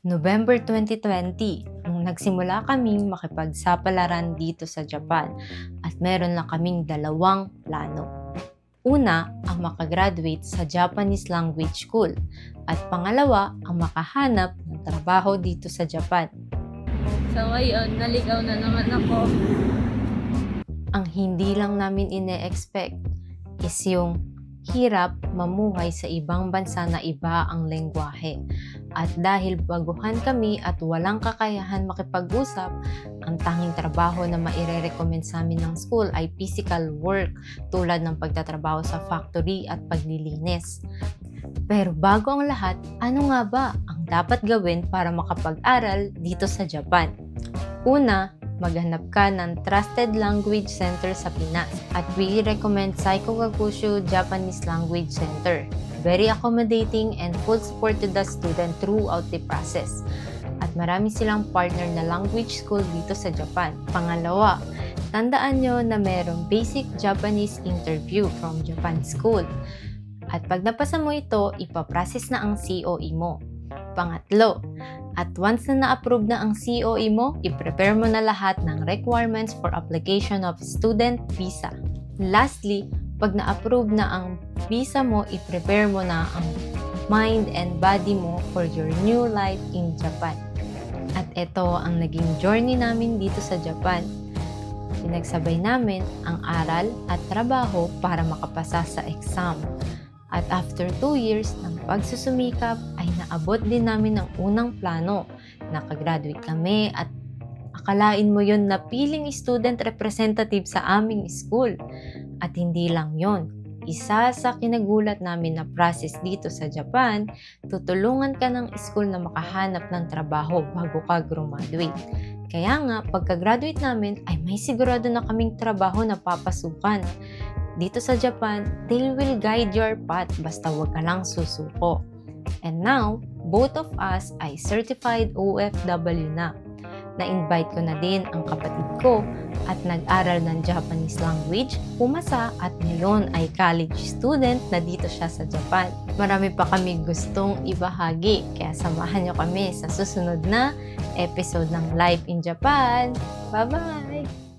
November 2020, nung nagsimula kaming makipagsapalaran dito sa Japan at meron lang kaming dalawang plano. Una, ang makagraduate sa Japanese Language School at pangalawa, ang makahanap ng trabaho dito sa Japan. So ngayon, naligaw na naman ako. Ang hindi lang namin ine-expect is yung hirap mamuhay sa ibang bansa na iba ang lengguwahe. At dahil baguhan kami at walang kakayahan makipag-usap, ang tanging trabaho na maire-recommend sa amin ng school ay physical work tulad ng pagtatrabaho sa factory at paglilinis. Pero bago ang lahat, ano nga ba ang dapat gawin para makapag-aral dito sa Japan? Una, maghanap ka ng Trusted Language Center sa Pinas at we recommend Saiko Gakushu Japanese Language Center. Very accommodating and full support to the student throughout the process. At marami silang partner na language school dito sa Japan. Pangalawa, tandaan nyo na merong basic Japanese interview from Japan School. At pag napasa mo ito, ipaprocess na ang COE mo. Pangatlo, at once na na-approve na ang COE mo, i-prepare mo na lahat ng requirements for application of student visa. Lastly, pag na-approve na ang visa mo, i-prepare mo na ang mind and body mo for your new life in Japan. At ito ang naging journey namin dito sa Japan. Pinagsabay namin ang aral at trabaho para makapasa sa exam. At after 2 years ng pagsusumikap ay naabot din namin ang unang plano. Nakagraduate kami at akalain mo yon na piling student representative sa aming school. At hindi lang yon. Isa sa kinagulat namin na process dito sa Japan, tutulungan ka ng school na makahanap ng trabaho bago ka graduate. Kaya nga, pagka-graduate namin ay may sigurado na kaming trabaho na papasukan. Dito sa Japan, they will guide your path basta wag ka lang susuko. And now, both of us ay certified OFW na. Na-invite ko na din ang kapatid ko at nag-aral ng Japanese language, pumasa at ngayon ay college student na dito siya sa Japan. Marami pa kami gustong ibahagi kaya samahan niyo kami sa susunod na episode ng Life in Japan. Bye-bye!